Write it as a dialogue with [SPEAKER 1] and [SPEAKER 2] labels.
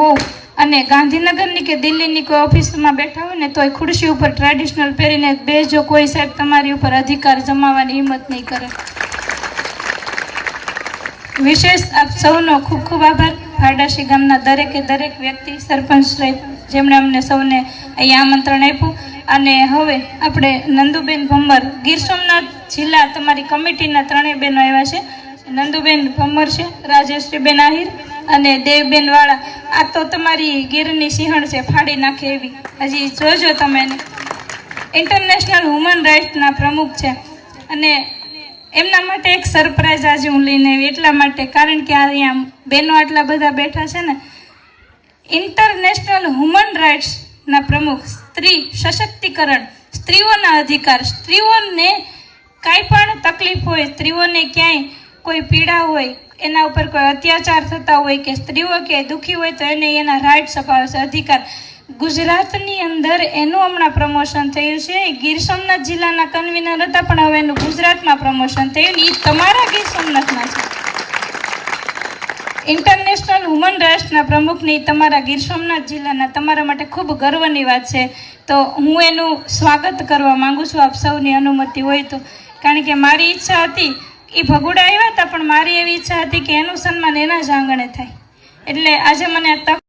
[SPEAKER 1] હોવ અને ગાંધીનગરની કે દિલ્હીની કોઈ ઓફિસમાં બેઠા હોય ને તોય ખુરશી ઉપર ટ્રેડિશનલ પહેરીને બે જો કોઈ સાહેબ તમારી ઉપર અધિકાર જમાવવાની હિંમત નહીં કરે. વિશેષ આપ સૌનો ખૂબ ખૂબ આભાર. ભાડાશી ગામના દરેકે દરેક વ્યક્તિ, સરપંચ શ્રી જેમણે અમને સૌને અહીંયા આમંત્રણ આપ્યું. અને હવે આપણે નંદુબેન ભમ્મર ગીર સોમનાથ જિલ્લા તમારી કમિટીના ત્રણેય બહેનો આવ્યા છે. નંદુબેન ભમ્મર છે રાજેશ્રીબેન આહિર અને દેવબેન વાળા, આ તો તમારી ગીરની સિંહણ છે, ફાડી નાખે એવી. હજી જોજો તમે ઇન્ટરનેશનલ હ્યુમન રાઇટ્સના પ્રમુખ છે. અને એમના માટે એક સરપ્રાઈઝ આજે હું લઈને આવી, એટલા માટે. કારણ કે અહીંયા બહેનો આટલા બધા બેઠા છે ને. ઇન્ટરનેશનલ હ્યુમન રાઇટ્સના પ્રમુખ, સ્ત્રી સશક્તિકરણ, સ્ત્રીઓના અધિકાર. સ્ત્રીઓને કાંઈ પણ તકલીફ હોય, સ્ત્રીઓને ક્યાંય કોઈ પીડા હોય એના ઉપર કોઈ અત્યાચાર થતા હોય કે સ્ત્રીઓ કે દુઃખી હોય તો એને એના રાઇટ્સ અપાવે છે. અધિકાર. ગુજરાતની અંદર એનું હમણાં પ્રમોશન થયું છે. ગીર સોમનાથ જિલ્લાના કન્વીનર હતા, પણ હવે એનું ગુજરાતમાં પ્રમોશન થયું એ તમારા ગીર સોમનાથના છે. ઇન્ટરનેશનલ હ્યુમન રાઇટ્સના પ્રમુખની તમારા ગીર સોમનાથ જિલ્લાના તમારા માટે ખૂબ ગર્વની વાત છે. તો હું એનું સ્વાગત કરવા માંગુ છું. આપ સૌની અનુમતિ હોય તો. કારણ કે મારી ઈચ્છા હતી એ ભગુડા આવ્યા હતા, પણ મારી એવી ઈચ્છા હતી કે એનું સન્માન એના જ આંગણે થાય. એટલે આજે મને આ તક